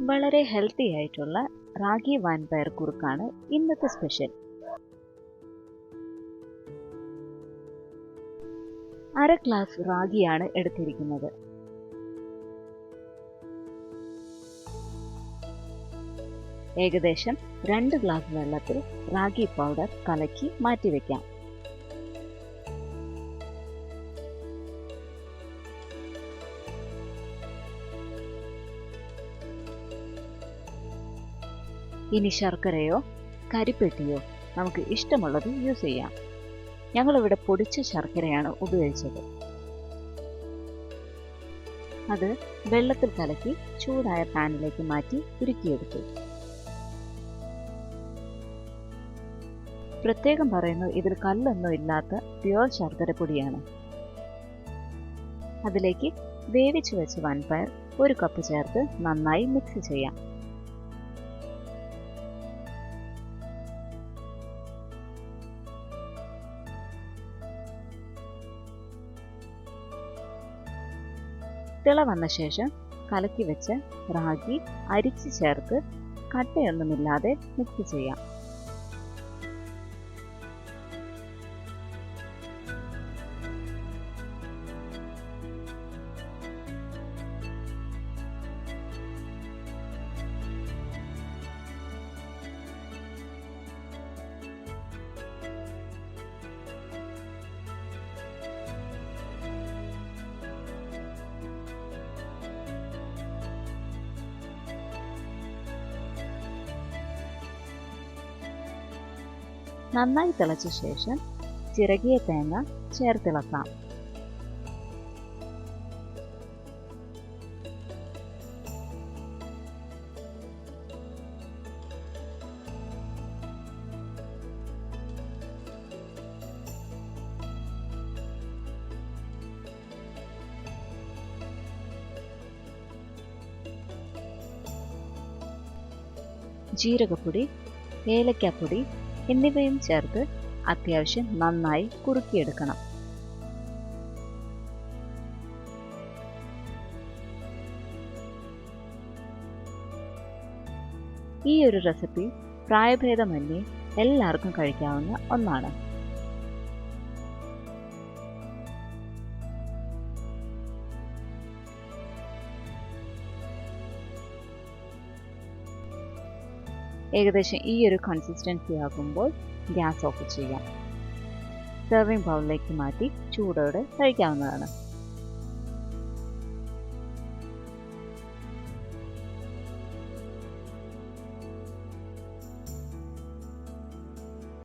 വളരെ ഹെൽത്തി ആയിട്ടുള്ള റാഗി വാൻപയർ കുറുക്കാണ് ഇന്നത്തെ സ്പെഷ്യൽ അര ഗ്ലാസ് റാഗിയാണ് എടുത്തിരിക്കുന്നത്. ഏകദേശം രണ്ട് ഗ്ലാസ് വെള്ളത്തിൽ റാഗി പൗഡർ കലക്കി മാറ്റിവെക്കാം. ഇനി ശർക്കരയോ കരിപ്പെട്ടിയോ നമുക്ക് ഇഷ്ടമുള്ളത് യൂസ് ചെയ്യാം. ഞങ്ങളിവിടെ പൊടിച്ച ശർക്കരയാണ് ഉപയോഗിച്ചത്. അത് വെള്ളത്തിൽ കലക്കി ചൂടായ പാനിലേക്ക് മാറ്റി ഉരുക്കിയെടുത്തു. പ്രത്യേകം പറയുന്നു ഇതിൽ കല്ലൊന്നും ഇല്ലാത്ത പ്യുവർ ശർക്കര പൊടിയാണ് അതിലേക്ക് വേവിച്ചു വെച്ച വൻപയർ ഒരു കപ്പ് ചേർത്ത് നന്നായി മിക്സ് ചെയ്യാം. തിള വന്ന ശേഷം കലക്കി വെച്ച് റാഗി അരിച്ച് ചേർത്ത് കട്ടയൊന്നുമില്ലാതെ മിക്സ് ചെയ്യാം. നന്നായി തിളച്ച ശേഷം ചിറകിയ തേങ്ങ ചേർത്തിളക്കാം. ജീരകപ്പൊടി ഏലക്കാപ്പൊടി എന്നിവയും ചേർത്ത് അത്യാവശ്യം നന്നായി കുറുക്കിയെടുക്കണം. ഈ ഒരു റെസിപ്പി പ്രായഭേദമന്യേ എല്ലാവർക്കും കഴിക്കാവുന്ന ഒന്നാണ്. ഏകദേശം ഈ ഒരു കൺസിസ്റ്റൻസി ആകുമ്പോൾ ഗ്യാസ് ഓഫ് ചെയ്യാം. സെർവിങ് ബൗളിലേക്ക് മാറ്റി ചൂടോടെ കഴിക്കാവുന്നതാണ്.